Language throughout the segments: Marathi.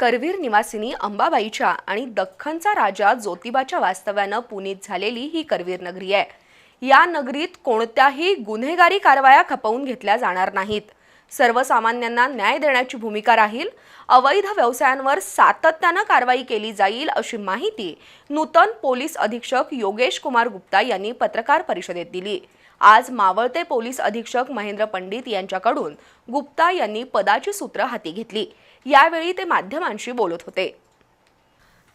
करवीर निवासिनी अंबाबाईच्या आणि दख्खनचा राजा ज्योतिबाच्या वास्तव्यानं पुनीत झालेली ही करवीर नगरी आहे. या नगरीत कोणत्याही गुन्हेगारी कारवाया खपवून घेतल्या जाणार नाहीत. सर्वसामान्यांना न्याय देण्याची भूमिका राहील. अवैध व्यवसायांवर सातत्यानं कारवाई केली जाईल अशी माहिती नूतन पोलीस अधीक्षक योगेश कुमार गुप्ता यांनी पत्रकार परिषदेत दिली. आज मावळते पोलीस अधीक्षक महेंद्र पंडित यांच्याकडून गुप्ता यांनी पदाची सूत्र हाती घेतली. यावेळी ते माध्यमांशी बोलत होते.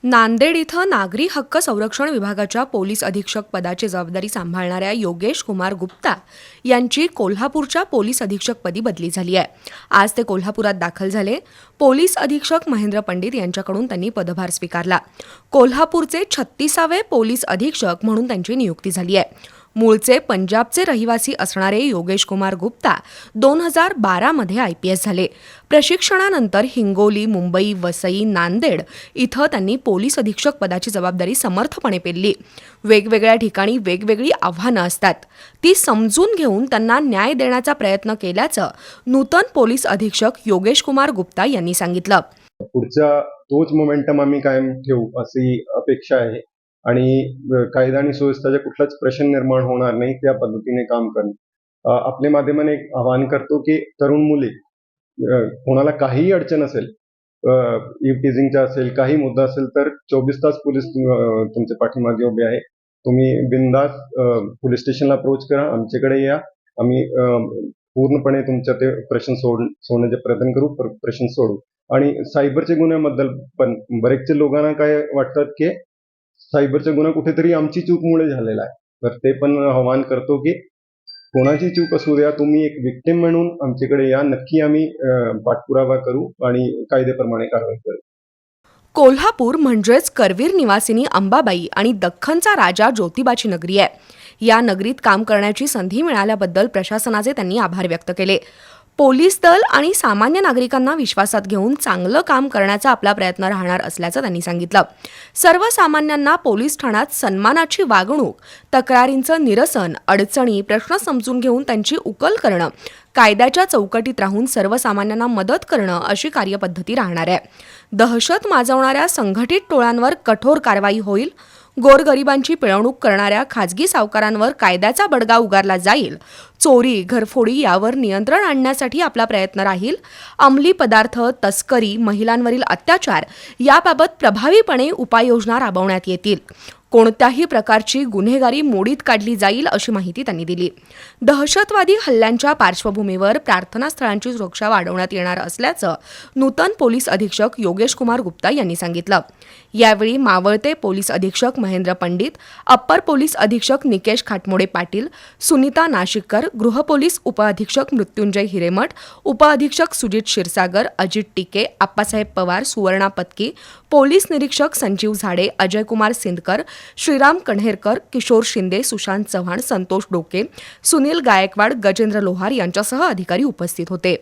नांदेड इथं नागरी हक्क संरक्षण विभागाच्या पोलीस अधीक्षक पदाची जबाबदारी सांभाळणाऱ्या योगेश कुमार गुप्ता यांची कोल्हापूरच्या पोलीस अधीक्षकपदी बदली झाली आहे. आज ते कोल्हापुरात दाखल झाले. पोलीस अधीक्षक महेंद्र पंडित यांच्याकडून त्यांनी पदभार स्वीकारला. कोल्हापूरचे छत्तीसावे पोलीस अधीक्षक म्हणून त्यांची नियुक्ती झाली आहे. मूळचे पंजाबचे रहिवासी असणारे योगेश कुमार गुप्ता दोन हजार बारामध्ये आय पी एस झाले. प्रशिक्षणानंतर हिंगोली मुंबई वसई नांदेड इथं त्यांनी पोलीस अधीक्षक पदाची जबाबदारी समर्थपणे पेलली. वेगवेगळ्या ठिकाणी वेगवेगळी आव्हानं असतात. ती समजून घेऊन त्यांना न्याय देण्याचा प्रयत्न केल्याचं नूतन पोलीस अधीक्षक योगेश कुमार गुप्ता यांनी सांगितलं. पुढचा तोच मोमेंटम आम्ही कायम ठेवू अशी अपेक्षा आहे. आणि कायदा आणि सुव्यवस्थाचा कुठलाच प्रश्न निर्माण होणार नाही त्या पद्धतीने काम करणं. आपल्या माध्यमाने एक आवाहन करतो की तरुण मुली कोणाला काहीही अडचण असेल टिझिंगचा असेल काही मुद्दा असेल तर चोवीस तास पोलीस तुमच्या पाठीमागे उभे आहे. तुम्ही बिंदास पोलीस स्टेशनला अप्रोच करा आमच्याकडे या. आम्ही पूर्णपणे तुमच्या ते प्रश्न सोड सोडण्याचे प्रयत्न करू प्रश्न सोडू. आणि सायबरच्या गुन्ह्याबद्दल पण बरेचसे लोकांना काय वाटतात की सायबरचा गुन्हा कुठेतरी आमची चूकमुळे झालेला आहे. तर ते पण आवाहन करतो की कोणाची चूक असू द्या तुम्ही एक विक्टिम म्हणून आमच्याकडे या. नक्की आम्ही पाठपुरावा करू आणि कायद्याप्रमाणे कारवाई करू. कोल्हापूर म्हणजेच करवीर निवासिनी अंबाबाई आणि दख्खनचा राजा ज्योतिबाची नगरी आहे. या नगरीत काम करण्याची संधी मिळाल्याबद्दल प्रशासनाचे त्यांनी आभार व्यक्त केले. पोलीस दल आणि सामान्य नागरिकांना विश्वासात घेऊन चांगलं काम करण्याचा आपला प्रयत्न राहणार असल्याचं त्यांनी सांगितलं. सर्वसामान्यांना पोलीस ठाण्यात सन्मानाची वागणूक तक्रारींचं निरसन अडचणी प्रश्न समजून घेऊन त्यांची उकल करणं कायद्याच्या चौकटीत राहून सर्वसामान्यांना मदत करणं अशी कार्यपद्धती राहणार आहे. दहशत माजवणाऱ्या संघटित टोळ्यांवर कठोर कारवाई होईल गोरगरिबांची पिळवणूक करणाऱ्या खाजगी सावकारांवर कायद्याचा बडगा उगारला जाईल. चोरी घरफोडी यावर नियंत्रण आणण्यासाठी आपला प्रयत्न राहील. अंमली पदार्थ तस्करी महिलांवरील अत्याचार याबाबत प्रभावीपणे उपाययोजना राबवण्यात येतील. कोणत्याही प्रकारची गुन्हेगारी मोडीत काढली जाईल अशी माहिती त्यांनी दिली. दहशतवादी हल्ल्यांच्या पार्श्वभूमीवर प्रार्थनास्थळांची सुरक्षा वाढवण्यात येणार असल्याचं नूतन पोलीस अधीक्षक योगेश कुमार गुप्ता यांनी सांगितलं. यावेळी मावळते पोलीस अधीक्षक महेंद्र पंडित अप्पर पोलीस अधीक्षक निकेश खाटमोडे पाटील सुनीता नाशिककर गृहपोलीस उपअधीक्षक मृत्युंजय हिरेमठ उपअधीक्षक सुजित क्षीरसागर अजित टिके आप्पासाहेब पवार सुवर्णा पत्की पोलीस निरीक्षक संजीव झाडे अजयकुमार सिंदकर श्रीराम कण्हेरकर किशोर शिंदे सुशांत चव्हाण संतोष डोके सुनील गायकवाड गजेंद्र लोहार यांच्यासह अधिकारी उपस्थित होते.